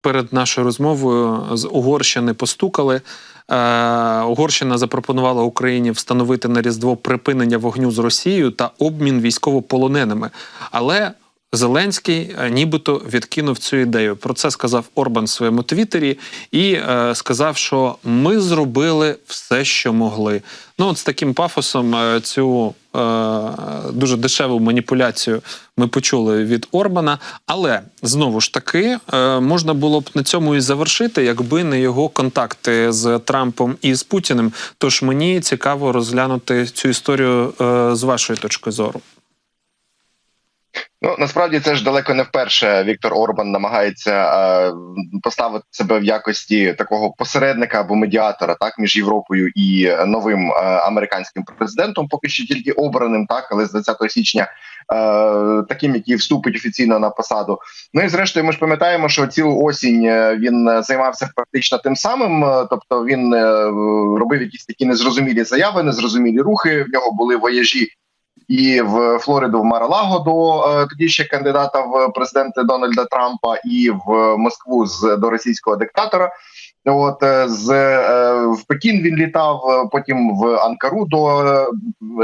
перед нашою розмовою з Угорщини постукали. Е, Угорщина запропонувала Україні встановити на Різдво припинення вогню з Росією та обмін військовополоненими. Але Зеленський е, нібито відкинув цю ідею. Про це сказав Орбан в своєму твіттері і е, сказав, що ми зробили все, що могли. Ну, от з таким пафосом е, цю е, дуже дешеву маніпуляцію ми почули від Орбана. Але знову ж таки е, можна було б на цьому і завершити, якби не його контакти з Трампом і з Путіним. Тож мені цікаво розглянути цю історію е, з вашої точки зору. Ну насправді це ж далеко не вперше. Віктор Орбан намагається е, поставити себе в якості такого посередника або медіатора, так між Європою і новим е, американським президентом, поки що тільки обраним, так але з 20 січня, е, таким, який вступить офіційно на посаду. Ну і зрештою, ми ж пам'ятаємо, що цілу осінь е, він займався практично тим самим, е, тобто він е, робив якісь такі незрозумілі заяви, незрозумілі рухи. В нього були вояжі і в Флориду в Маралаго до е, тоді ще кандидата в президенти Дональда Трампа, і в Москву з до російського диктатора. От е, з е, в Пекін він літав, потім в Анкару до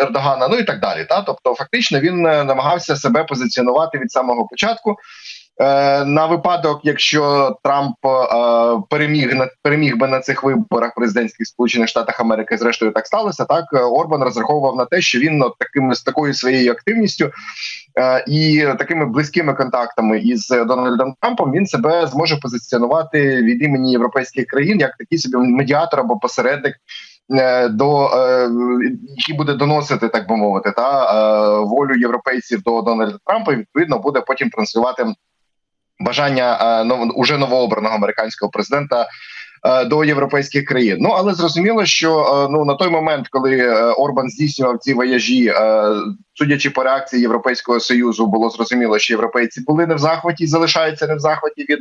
Ердогана. Ну і так далі. Та тобто, фактично, він намагався себе позиціонувати від самого початку. Е, На випадок, якщо Трамп е, переміг на переміг би на цих виборах президентських сполучених штатах Америки, зрештою так сталося. Так е, Орбан розраховував на те, що він от, такими з такою своєю активністю і такими близькими контактами із Дональдом Трампом він себе зможе позиціонувати від імені європейських країн як такий собі медіатор або посередник. До який буде доносити, так би мовити, та волю європейців до Дональда Трампа, і відповідно буде потім транслювати бажання е, уже новообраного американського президента е, до європейських країн. Ну але зрозуміло, що е, ну на той момент, коли Орбан здійснював ці вояжі, судячи по реакції Європейського союзу, було зрозуміло, що європейці були не в захваті, залишаються не в захваті від.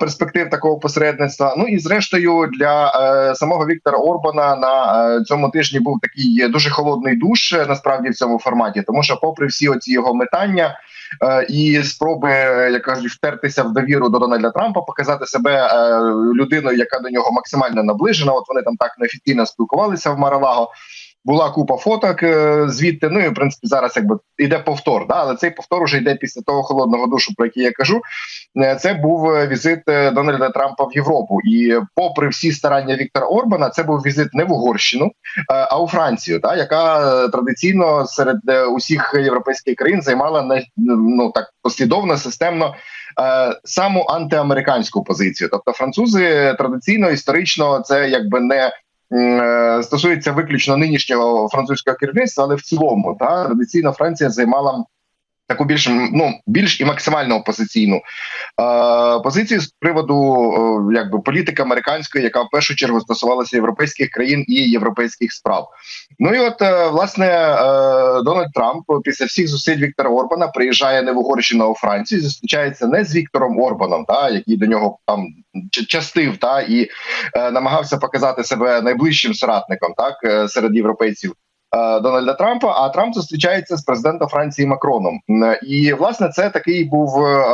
Перспектив такого посередництва. Ну і зрештою для самого Віктора Орбана на цьому тижні був такий дуже холодний душ насправді в цьому форматі, тому що, попри всі оці його метання, і спроби, е, як кажуть, втертися в довіру до Дональда Трампа, показати себе е, людиною, яка до нього максимально наближена. От вони там так неофіційно спілкувалися в Маралаго. Була купа фоток е, звідти. Ну і в принципі зараз якби іде повтор. Да? Але цей повтор уже йде після того холодного душу, про який я кажу. Е, Це був е, візит Дональда Трампа в Європу. І попри всі старання Віктора Орбана, це був візит не в Угорщину, а у Францію, та яка традиційно серед усіх європейських країн займала не ну так послідовно, системно саму антиамериканську позицію. Тобто, французи традиційно історично це якби не стосується виключно нинішнього французького керівництва, але в цілому та традиційно Франція займала. Таку більш ну більш і максимально опозиційну е, позицію з приводу е, якби політики американської, яка в першу чергу стосувалася європейських країн і європейських справ. Ну і от е, власне е, Дональд Трамп після всіх зусиль Віктора Орбана приїжджає не в Угорщину, а у Францію. Зустрічається не з Віктором Орбаном, та який до нього там частив, та і е, намагався показати себе найближчим соратником, так е, серед європейців. Е, Дональда Трампа, а Трамп зустрічається з президентом Франції Макроном. І власне це такий був е,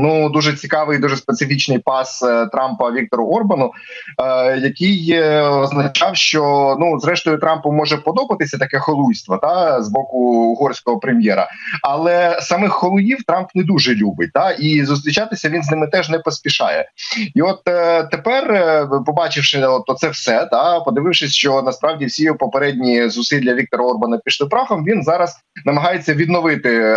ну дуже цікавий, дуже специфічний пас е, Трампа Віктору Орбану, е, який е, означав, що ну зрештою Трампу може подобатися таке холуйство та з боку угорського прем'єра, але самих холуїв Трамп не дуже любить. Та і зустрічатися він з ними теж не поспішає. І от тепер, побачивши от це все, та подивившись, що насправді всі попередні зусилля Віктора Орбана пішли прахом, він зараз намагається відновити е,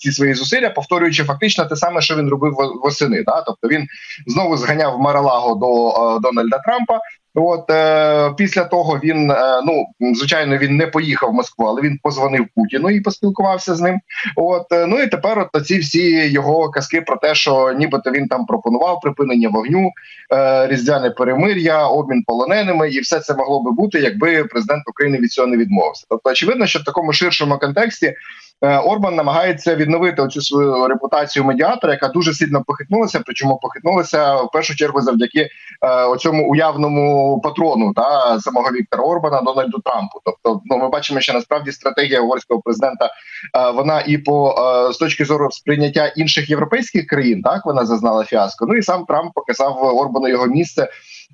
ці свої зусилля, повторюючи фактично те саме, що він робив восени. Да? Тобто він знову зганяв Маралаго до е, Дональда Трампа. От е, після того він е, ну звичайно він не поїхав в Москву, але він позвонив Путіну і поспілкувався з ним. От е, ну і тепер от ці всі його казки про те, що нібито він там пропонував припинення вогню, е, різдвяне перемир'я, обмін полоненими, і все це могло би бути, якби президент України від цього не відмовився. Тобто, очевидно, що в такому ширшому контексті Орбан намагається відновити оцю свою репутацію медіатора, яка дуже сильно похитнулася. Причому похитнулася в першу чергу завдяки е, оцьому уявному патрону та самого Віктора Орбана Дональду Трампу. Тобто, ну ми бачимо, що насправді стратегія угорського президента е, вона і по е, з точки зору сприйняття інших європейських країн, так вона зазнала фіаско. Ну і сам Трамп показав Орбану його місце.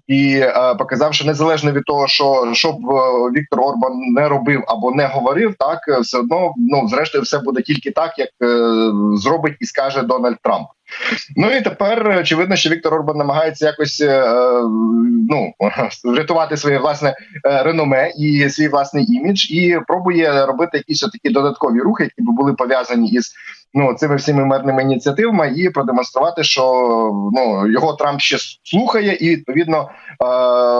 І е, показав, незалежно від того, що щоб е, Віктор Орбан не робив або не говорив, так е, все одно ну зрештою все буде тільки так, як зробить і скаже Дональд Трамп. Ну і тепер очевидно, що Віктор Орбан намагається якось е, ну врятувати своє власне е, реноме і свій власний імідж, і пробує робити якісь такі додаткові рухи, які б були пов'язані із ну цими всіми мирними ініціативами, і продемонструвати, що ну його Трамп ще слухає, і відповідно е,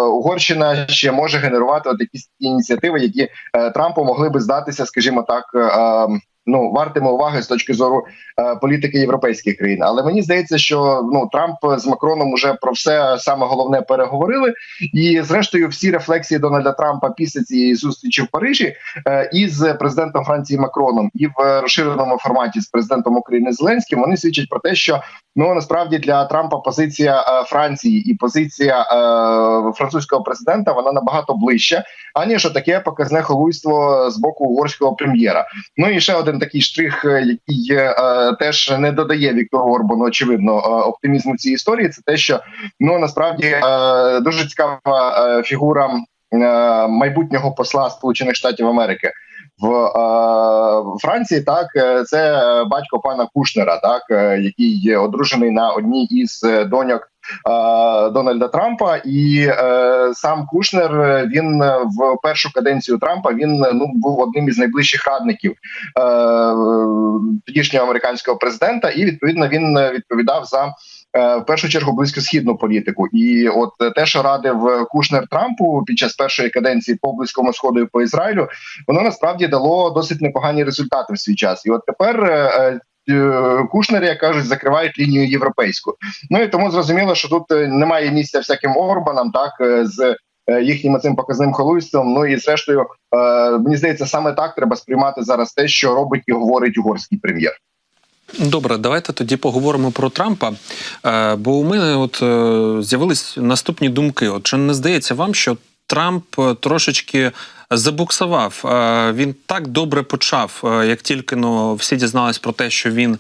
Угорщина ще може генерувати от якісь ініціативи, які е, Трампу могли би здатися, скажімо так. Ну, вартиме уваги з точки зору е, політики європейських країн, але мені здається, що ну Трамп з Макроном уже про все саме головне переговорили, і зрештою всі рефлексії Дональда Трампа після цієї зустрічі в Парижі е, із президентом Франції Макроном і в розширеному форматі з президентом України Зеленським вони свідчать про те, що ну насправді для Трампа позиція е, Франції і позиція е, французького президента вона набагато ближча, аніж таке показне холуйство з боку угорського прем'єра. Ну і ще один такий штрих, е, який теж не додає Віктору Орбану, очевидно, оптимізму цієї історії. Це те, що ну насправді дуже цікава фігура майбутнього посла Сполучених Штатів Америки. В е, Франції так е, це батько пана Кушнера, так е, який одружений на одній із доньок е, Дональда Трампа, і е, сам Кушнер він в першу каденцію Трампа він ну був одним із найближчих радників е, тодішнього американського президента, і відповідно він відповідав за. В першу чергу близькосхідну політику, і от те, що радив Кушнер Трампу під час першої каденції по близькому сходу і по Ізраїлю, воно насправді дало досить непогані результати в свій час. І от тепер е, Кушнери, як кажуть, закривають лінію європейську. Ну і тому зрозуміло, що тут немає місця всяким Орбанам, так з їхнім цим показним холуйством. Ну і зрештою, мені здається, саме так треба сприймати зараз те, що робить і говорить угорський прем'єр. Добре, давайте тоді поговоримо про Трампа. Е, бо у мене от е, з'явились наступні думки. От чи не здається вам, що Трамп е, трошечки забуксував? Він так добре почав, як тільки ну, всі дізнались про те, що він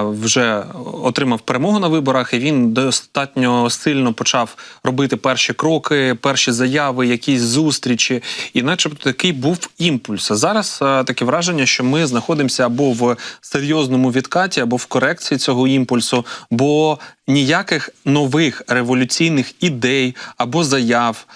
вже отримав перемогу на виборах, і він достатньо сильно почав робити перші кроки, перші заяви, якісь зустрічі, і, начебто, такий був імпульс. Зараз таке враження, що ми знаходимося або в серйозному відкаті, або в корекції цього імпульсу, бо ніяких нових революційних ідей або заяв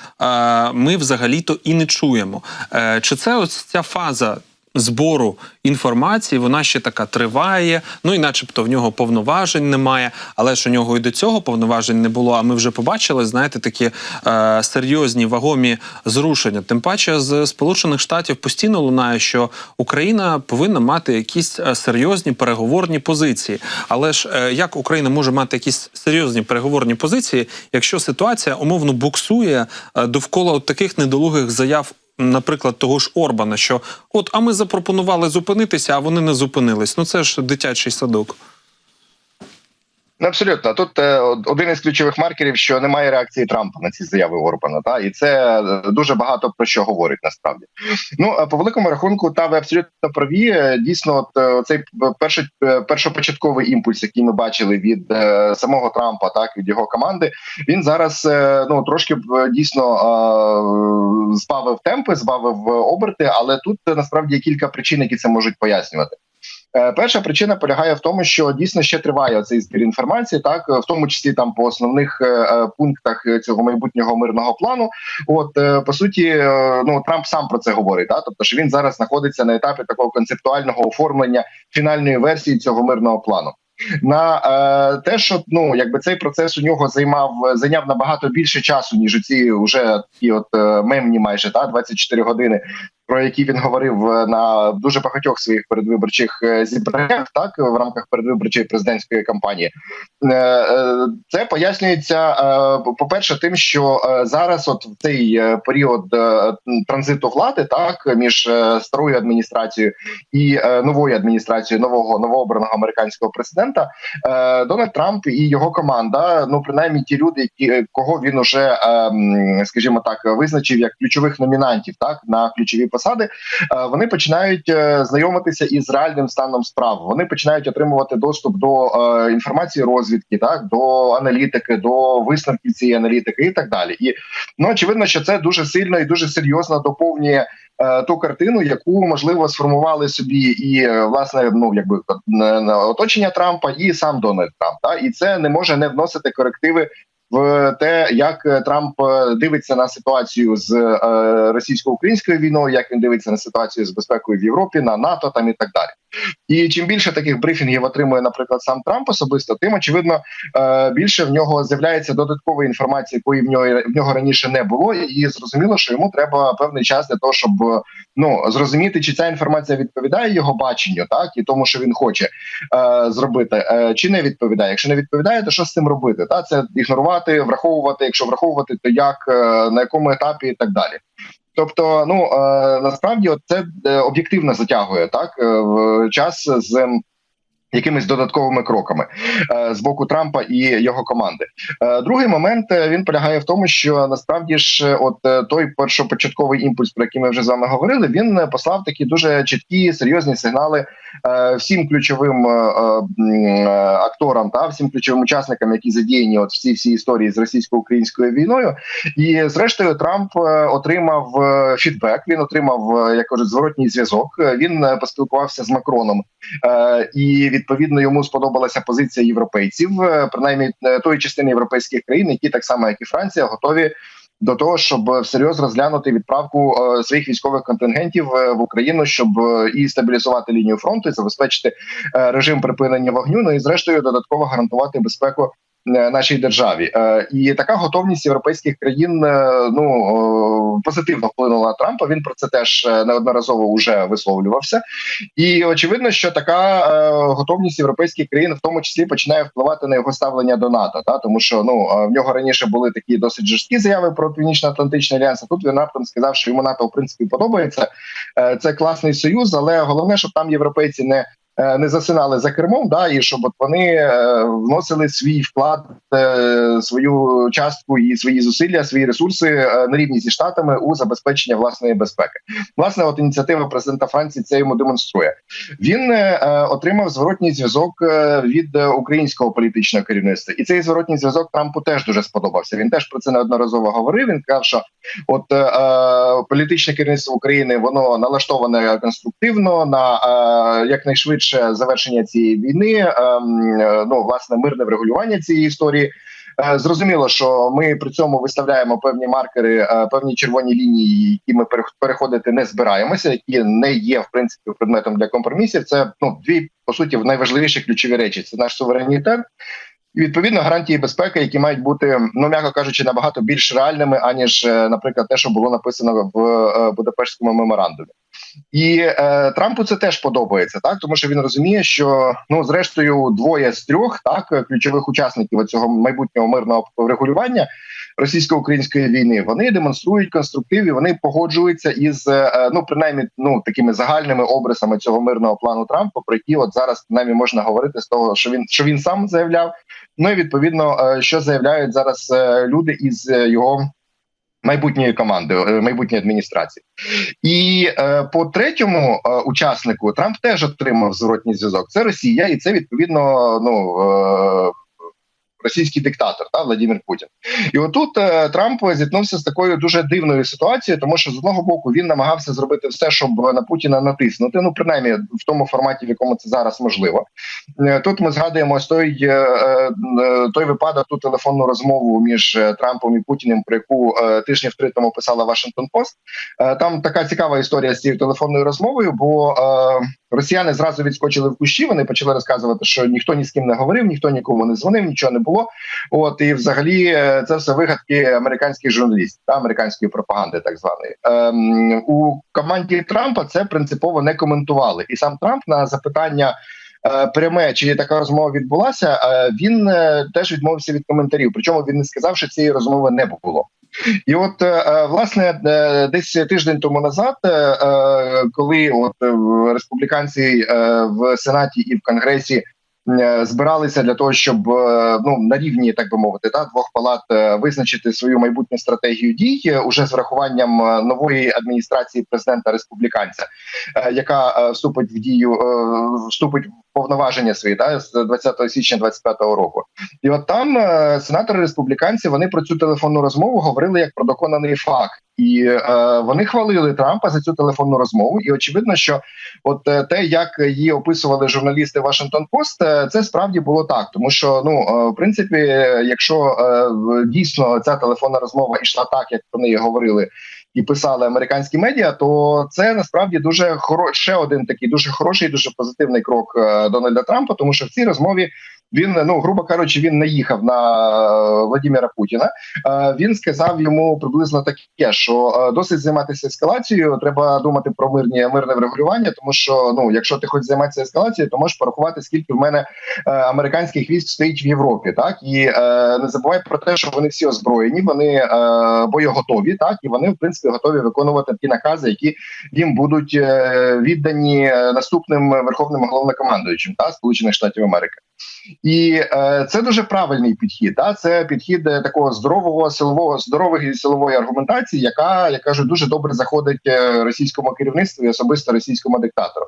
ми взагалі-то і не чуємо. Е, чи це ось ця фаза? Збору інформації, вона ще така триває. Ну і, начебто, в нього повноважень немає, але ж у нього і до цього повноважень не було. А ми вже побачили, знаєте, такі е, серйозні вагомі зрушення. Тим паче з Сполучених Штатів постійно лунає, що Україна повинна мати якісь е, серйозні переговорні позиції. Але ж е, як Україна може мати якісь серйозні переговорні позиції, якщо ситуація умовно буксує е, довкола от таких недолугих заяв наприклад, того ж Орбана, що от, а ми запропонували зупинитися, а вони не зупинились. Ну це ж дитячий садок. Ну, абсолютно тут е, один із ключових маркерів, що немає реакції Трампа на ці заяви Орбана. Та і це е, дуже багато про що говорить насправді. Ну по великому рахунку, та ви абсолютно праві. Е, дійсно, от цей перший першопочатковий імпульс, який ми бачили від самого Трампа, так від його команди, він зараз ну трошки дійсно збавив темпи, збавив оберти, але тут насправді є кілька причин, які це можуть пояснювати. Е, перша причина полягає в тому, що дійсно ще триває цей збір інформації, так в тому числі там по основних е, е, пунктах цього майбутнього мирного плану. От по суті, ну Трамп сам про це говорить. Так? Тобто, що він зараз знаходиться на етапі такого концептуального оформлення фінальної версії цього мирного плану. На е, те, що ну якби цей процес у нього займав зайняв набагато більше часу, ніж у ці вже такі от е, мемні, майже та 24 години про які він говорив е, на дуже багатьох своїх передвиборчих е, зібраннях, так в рамках передвиборчої президентської кампанії, Е, це пояснюється по перше, тим, що зараз, от в цей період транзиту влади, так між старою адміністрацією і новою адміністрацією нового новообраного американського президента, Дональд Трамп і його команда, ну принаймні ті люди, які кого він уже, е, скажімо так, визначив як ключових номінантів, так на ключові посади, е, вони починають е, знайомитися із реальним станом справ. Вони починають отримувати доступ до е, інформації розвідки, так до аналітики, до висновків цієї аналітики і так далі. І ну очевидно, що це дуже сильно і дуже серйозно доповнює. Ту картину, яку можливо сформували собі, і власне, ну якби оточення Трампа, і сам Дональд Трамп. Та і це не може не вносити корективи в те, як е, Трамп е, дивиться на ситуацію з е, російсько-українською війною, як він дивиться на ситуацію з безпекою в Європі, на НАТО там і так далі. І чим більше таких брифінгів отримує, наприклад, сам Трамп особисто, тим очевидно е, більше в нього з'являється додаткової інформації, якої в нього в нього раніше не було, і зрозуміло, що йому треба певний час для того, щоб ну зрозуміти, чи ця інформація відповідає його баченню, так і тому, що він хоче е, зробити, е, чи не відповідає. Якщо не відповідає, то що з цим робити? Та це ігнорувати, враховувати. Якщо враховувати, то як е, на якому етапі і так далі. Тобто, ну е, насправді це е, об'єктивно затягує так? Е, в час з якимись додатковими кроками е, з боку Трампа і його команди. Е, другий момент е, він полягає в тому, що насправді ж, от той першопочатковий імпульс, про який ми вже з вами говорили, він послав такі дуже чіткі серйозні сигнали всім ключовим акторам та всім ключовим учасникам, які задіяні от в цій всій історії з російсько-українською війною. І зрештою Трамп отримав фідбек. Він отримав як кажуть, зворотній зв'язок. Він поспілкувався з Макроном, і відповідно йому сподобалася позиція європейців, е, принаймні е, тої частини європейських країн, які так само, як і Франція, готові. До того щоб всерйоз розглянути відправку е, своїх військових контингентів в Україну, щоб і стабілізувати лінію фронту, і забезпечити режим припинення вогню. Ну і зрештою додатково гарантувати безпеку нашій державі. Е, І така готовність європейських країн е, ну е, позитивно вплинула на Трампа. Він про це теж е, неодноразово вже висловлювався. І очевидно, що така е, готовність європейських країн, в тому числі, починає впливати на його ставлення до НАТО. Та тому, що ну е, в нього раніше були такі досить жорсткі заяви про північно-атлантичний альянс. а Тут він раптом сказав, що йому НАТО в принципі подобається. Е, Це класний союз, але головне, щоб там європейці не. Е, Не засинали за кермом, да, і щоб от вони е, вносили свій вклад, е, свою частку і свої зусилля, свої ресурси на рівні зі штатами у забезпечення власної безпеки. Власне, от ініціатива президента Франції це йому демонструє. Він отримав зворотній зв'язок від українського політичного керівництва, і цей зворотній зв'язок Трампу теж дуже сподобався. Він теж про це неодноразово говорив. Він казав, що от політичне керівництво України воно налаштоване конструктивно на е, якнайшвидше завершення цієї війни. е, м, е, ну власне мирне врегулювання цієї історії. Е, Зрозуміло, що ми при цьому виставляємо певні маркери, е, певні червоні лінії, які ми переходити не збираємося, які не є в принципі предметом для компромісів. Це ну дві по суті найважливіші ключові речі: це наш суверенітет. І відповідно гарантії безпеки, які мають бути, ну м'яко кажучи, набагато більш реальними, аніж, наприклад, те, що було написано в Будапештському меморандумі. І е, Трампу це теж подобається, так тому що він розуміє, що ну зрештою двоє з трьох так ключових учасників цього майбутнього мирного врегулювання російсько-української війни вони демонструють конструктив і вони погоджуються із е, ну принаймні ну такими загальними обрисами цього мирного плану Трампа, про які от зараз принаймні можна говорити з того, що він що він сам заявляв. Ну і відповідно, е, що заявляють зараз е, люди із е, його майбутньої команди, е, майбутньої адміністрації. І е, по третьому е, учаснику Трамп теж отримав зворотній зв'язок. Це Росія, і це відповідно ну. Російський диктатор та Владимир Путін, і отут е, Трамп зіткнувся з такою дуже дивною ситуацією, тому що з одного боку він намагався зробити все, щоб на Путіна натиснути. Ну принаймні в тому форматі, в якому це зараз можливо. Е, Тут ми згадуємо той, е, той випадок, ту телефонну розмову між Трампом і Путіним, про яку тижнів три тому писала Вашингтон Пост. Там така цікава історія з цією телефонною розмовою, бо Росіяни зразу відскочили в кущі. Вони почали розказувати, що ніхто ні з ким не говорив, ніхто нікому не дзвонив, нічого не було. От і взагалі е, це все вигадки американських журналістів та американської пропаганди, так званої ем, у команді Трампа. Це принципово не коментували, і сам Трамп на запитання. е, Пряме чи така розмова відбулася? е, Він теж відмовився від коментарів. Причому він не сказав, що цієї розмови не було. І от е, е, власне е, десь тиждень тому назад, коли от республіканці в сенаті і в конгресі збиралися для того, щоб ну на рівні, так би мовити, та двох палат визначити свою майбутню стратегію дій уже з врахуванням нової адміністрації президента республіканця, яка вступить в дію, вступить в повноваження свої та з 20 січня 25 року. І от там е, сенатори республіканці вони про цю телефонну розмову говорили як про доконаний факт, і е, вони хвалили Трампа за цю телефонну розмову. І очевидно, що от е, те, як її описували журналісти Вашингтон Пост, е, це справді було так, тому що ну е, в принципі, якщо е, дійсно ця телефонна розмова йшла так, як про неї говорили. І писали американські медіа, то це насправді дуже хоро... ще один такий дуже хороший, дуже позитивний крок е, Дональда Трампа, тому що в цій розмові він, ну грубо кажучи, він наїхав на е, Владимира Путіна. Е, Він сказав йому приблизно таке, що е, досить займатися ескалацією. Треба думати про мирні мирне врегулювання, тому що ну, якщо ти хочеш займатися ескалацією, то можеш порахувати, скільки в мене американських військ стоїть в Європі. Так і не забувай про те, що вони всі озброєні, вони боєготові, так і вони в принципі готові виконувати ті накази, які їм будуть віддані наступним верховним головнокомандуючим та Сполучених Штатів Америки. І е, це дуже правильний підхід. Да? це підхід е, такого здорового силового здорової силової аргументації, яка я кажу, дуже добре заходить е, російському керівництву і особисто російському диктатору.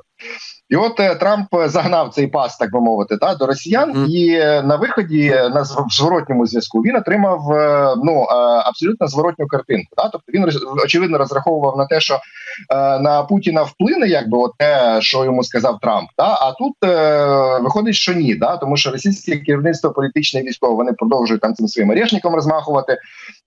І от е, Трамп загнав цей пас, так би мовити, та до росіян, Мгм. і е, на виході е, на зв- зворотньому зв'язку він отримав е, ну е, абсолютно зворотню картинку. Та тобто він очевидно розраховував на те, що е, на Путіна вплине, якби от те, що йому сказав Трамп. Та а тут е, виходить, що ні, да тому що російське керівництво політичне і військове вони продовжують там цим своїм орешником розмахувати, е,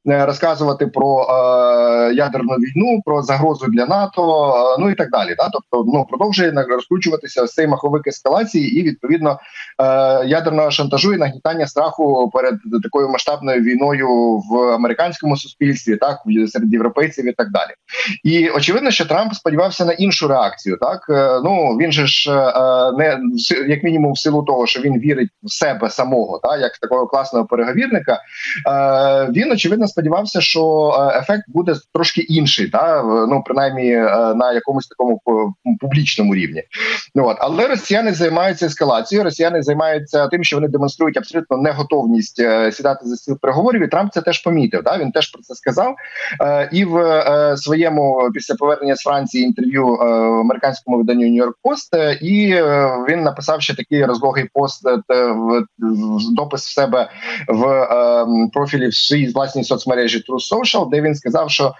розказувати про е, ядерну війну, про загрозу для НАТО, е, ну і так далі. Да? Тобто, ну продовжує розкручуватися цей маховик ескалації і відповідно е, ядерного шантажу і нагнітання страху перед такою масштабною війною в американському суспільстві, так серед європейців і так далі. І очевидно, що Трамп сподівався на іншу реакцію. Так Е, ну він же ж е, не як мінімум в силу того, що він вірить в себе самого, та як такого класного переговірника. Е, він очевидно сподівався, що е, ефект буде трошки інший, та ну принаймні е, на якомусь такому публічному рівні. Ну от але росіяни займаються ескалацією. Росіяни займаються тим, що вони демонструють абсолютно неготовність е, сідати за стіл переговорів. І Трамп це теж помітив. Да? Він теж про це сказав. Е, і в е, своєму після повернення з Франції інтерв'ю е, в американському виданню Нью-Йорк Пост. е, І е, він написав ще такий розлогий пост е, в, допис в себе в е, профілі в своїй власній соцмережі True Social, де він сказав, що е,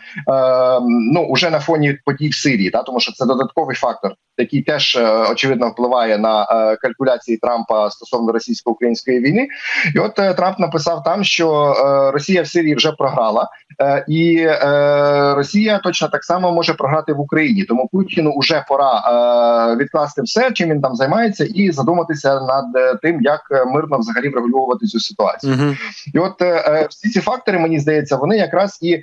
ну уже на фоні подій в Сирії, та тому що це додатковий фактор, який теж е, очевидно впливає на е, калькуляції Трампа стосовно російсько-української війни. І от е, Трамп написав там, що Росія в Сирії вже програла, і Росія точно так само може програти в Україні. Тому Путіну вже пора відкласти все, чим він там займається, і задуматися над тим, як мирно взагалі врегулювати цю ситуацію. Угу. І от всі ці фактори, мені здається, вони якраз і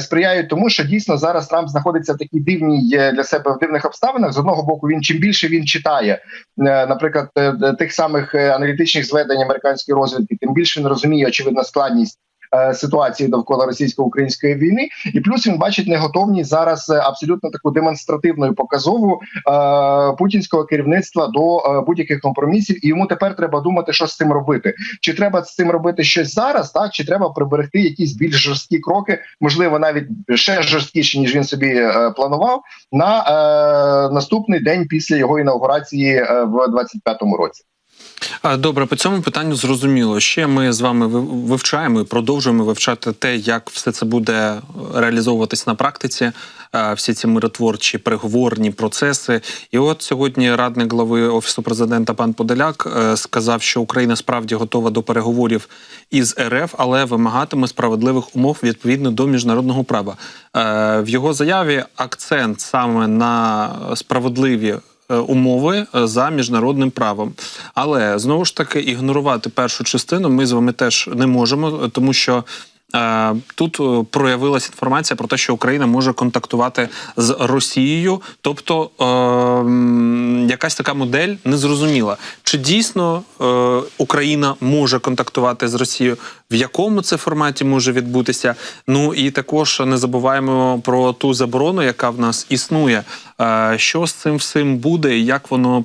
сприяють тому, що дійсно зараз Трамп знаходиться в такій дивній е, для себе в дивних обставинах. З одного боку, він чим більше він читає, е, наприклад, е, е, тих самих е, аналітичних зведень американської розвідки, тим більше він розуміє очевидно складність. Е, Ситуації довкола російсько-української війни, і плюс він бачить неготовність зараз е, абсолютно таку демонстративну і показову е, путінського керівництва до будь-яких компромісів, і йому тепер треба думати, що з цим робити. Чи треба з цим робити щось зараз, так? Чи треба приберегти якісь більш жорсткі кроки, можливо, навіть ще жорсткіші ніж він собі планував на наступний день після його інаугурації в 25-му році. Добре, по цьому питанню зрозуміло. Ще ми з вами ви- вивчаємо і продовжуємо вивчати те, як все це буде реалізовуватись на практиці, е, всі ці миротворчі переговорні процеси. І от сьогодні радник глави офісу президента пан Подоляк е, сказав, що Україна справді готова до переговорів із РФ, але вимагатиме справедливих умов відповідно до міжнародного права. Е, В його заяві акцент саме на справедливі е, умови е, за міжнародним правом. Але знову ж таки ігнорувати першу частину ми з вами теж не можемо, тому що. Е, Тут е, проявилася інформація про те, що Україна може контактувати з Росією, тобто е, якась така модель незрозуміла. Чи дійсно е, Україна може контактувати з Росією? В якому це форматі може відбутися? Ну і також не забуваємо про ту заборону, яка в нас існує. Е, Що з цим всім буде, і як воно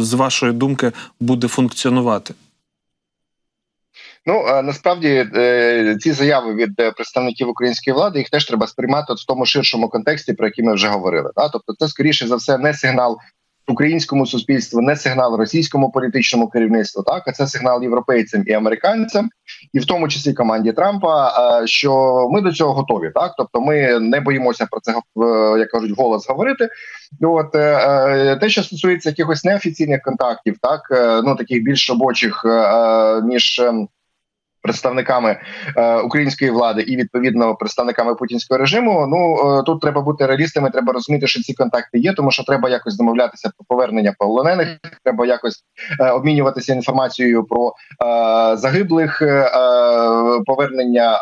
з вашої думки буде функціонувати? Ну насправді е, ці заяви від е, представників української влади їх теж треба сприймати в тому ширшому контексті, про який ми вже говорили. Да? Тобто, це скоріше за все не сигнал українському суспільству, не сигнал російському політичному керівництву, так а це сигнал європейцям і американцям, і в тому числі команді Трампа, е, що ми до цього готові. Так, тобто, ми не боїмося про це як кажуть, голос говорити. От те, що стосується якихось неофіційних контактів, так ну таких більш робочих між. ем, Представниками е, української влади і відповідно представниками путінського режиму. Ну е, тут треба бути реалістами. Треба розуміти, що ці контакти є, тому що треба якось домовлятися про повернення полонених. Треба якось е, обмінюватися інформацією про е, загиблих, е, е, повернення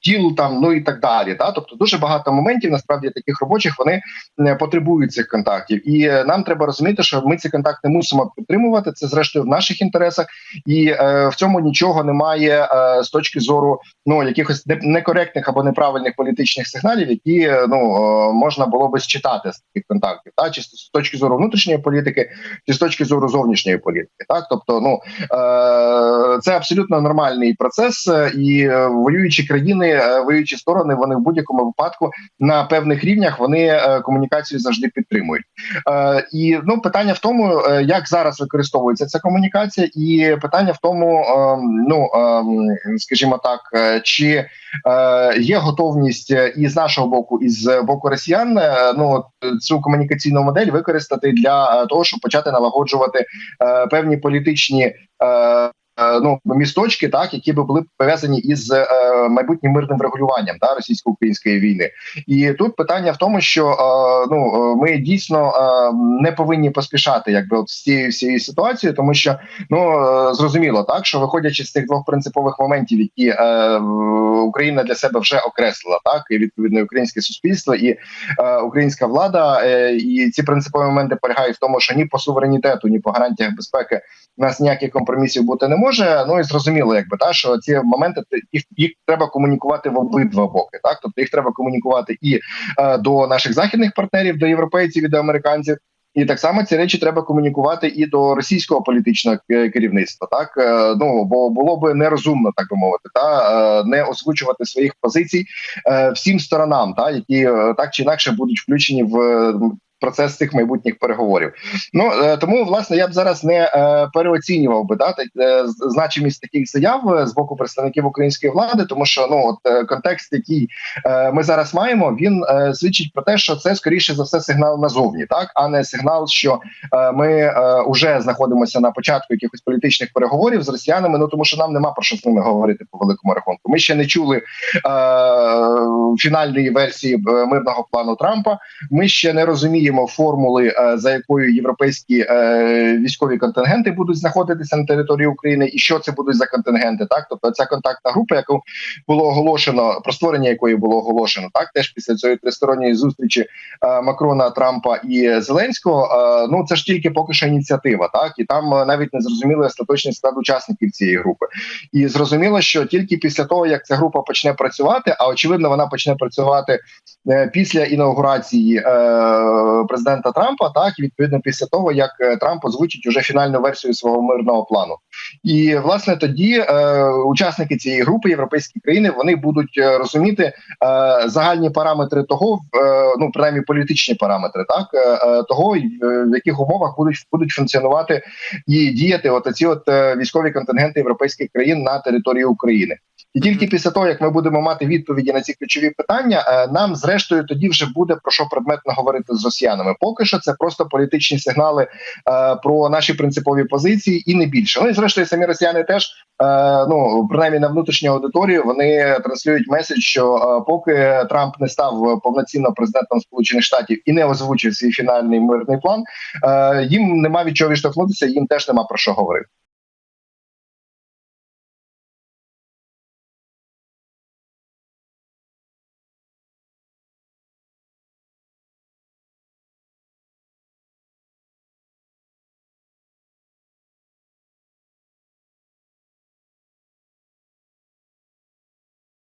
тіл там, ну і так далі. Та тобто дуже багато моментів насправді таких робочих вони не потребують цих контактів, і нам треба розуміти, що ми ці контакти мусимо підтримувати. Це зрештою в наших інтересах, і в цьому нічого немає е, з точки зору ну якихось некоректних або неправильних політичних сигналів, які е, ну е, можна було би считати з таких контактів, та чи з точки зору внутрішньої політики, чи з точки зору зовнішньої політики. Так, тобто, ну е, це абсолютно нормальний процес, е, і е, воюючі країни, воюючі сторони, вони в будь-якому випадку на певних рівнях вони комунікацію завжди підтримують. Е, і ну питання в тому, як зараз використовується ця комунікація, і питання в тому, е, ну е, скажімо так, е, чи е, є готовність е, і з нашого боку, і з боку росіян, ну цю комунікаційну модель використати для того, щоб почати налагоджувати певні політичні. Е, Ну, місточки, так які би були пов'язані із е, майбутнім мирним врегулюванням да, російсько-української війни, і тут питання в тому, що е, ну ми дійсно не повинні поспішати, якби от з цією всією ситуацією, тому що ну зрозуміло, так що виходячи з тих двох принципових моментів, які Україна для себе вже окреслила, так і відповідно українське суспільство і українська влада, і ці принципові моменти полягають в тому, що ні по суверенітету, ні по гарантіях безпеки у нас ніяких компромісів бути не може. Ну і зрозуміло, якби та що ці моменти їх, їх треба комунікувати в обидва боки. Так, тобто їх треба комунікувати і е, до наших західних партнерів, до європейців і до американців. І так само ці речі треба комунікувати і до російського політичного е, керівництва. Так е, ну бо було би нерозумно, так би мовити, та е, не озвучувати своїх позицій всім сторонам, та які так чи інакше будуть включені в процес цих майбутніх переговорів. Ну е, тому власне я б зараз не е, переоцінював би да, е, значимість таких заяв е, з боку представників української влади, тому що ну от контекст, який ми зараз маємо, він свідчить про те, що це скоріше за все сигнал назовні, так а не сигнал, що ми вже знаходимося на початку якихось політичних переговорів з росіянами. Ну тому що нам нема про що з ними говорити по великому рахунку. Ми ще не чули е, фінальної версії мирного плану Трампа. Ми ще не розуміємо формули, е, за якою європейські е, військові контингенти будуть знаходитися на території України, і що це будуть за контингенти. Так, тобто ця контактна група, яку було оголошено, про створення якої було оголошено, так теж після цієї тристоронньої зустрічі е, Макрона, Трампа і Зеленського. Ну це ж тільки поки що ініціатива, так і там навіть не зрозуміли остаточний склад учасників цієї групи. І зрозуміло, що тільки після того, як ця група почне працювати, а очевидно, вона почне працювати після інаугурації е, президента Трампа, так і відповідно після того, як е, Трамп озвучить уже фінальну версію свого мирного плану. І власне тоді е, учасники цієї групи, європейські країни, вони будуть е, розуміти е, загальні параметри того, е, ну принаймні політичні параметри, так е, е, того, е, в яких умовах будуть будуть функціонувати і діяти от ці от е, військові контингенти європейських країн на території України. І тільки після того, як ми будемо мати відповіді на ці ключові питання, е, нам зрештою тоді вже буде про що предметно говорити з росіянами. Поки що це просто політичні сигнали е, про наші принципові позиції, і не більше. Ну і зрештою, самі росіяни теж е, ну принаймні на внутрішню аудиторію вони транслюють меседж, що поки Трамп не став повноцінно президентом Сполучених Штатів і не озвучив свій фінальний мирний план, їм нема від чого відштовхнутися, їм теж нема про що говорити.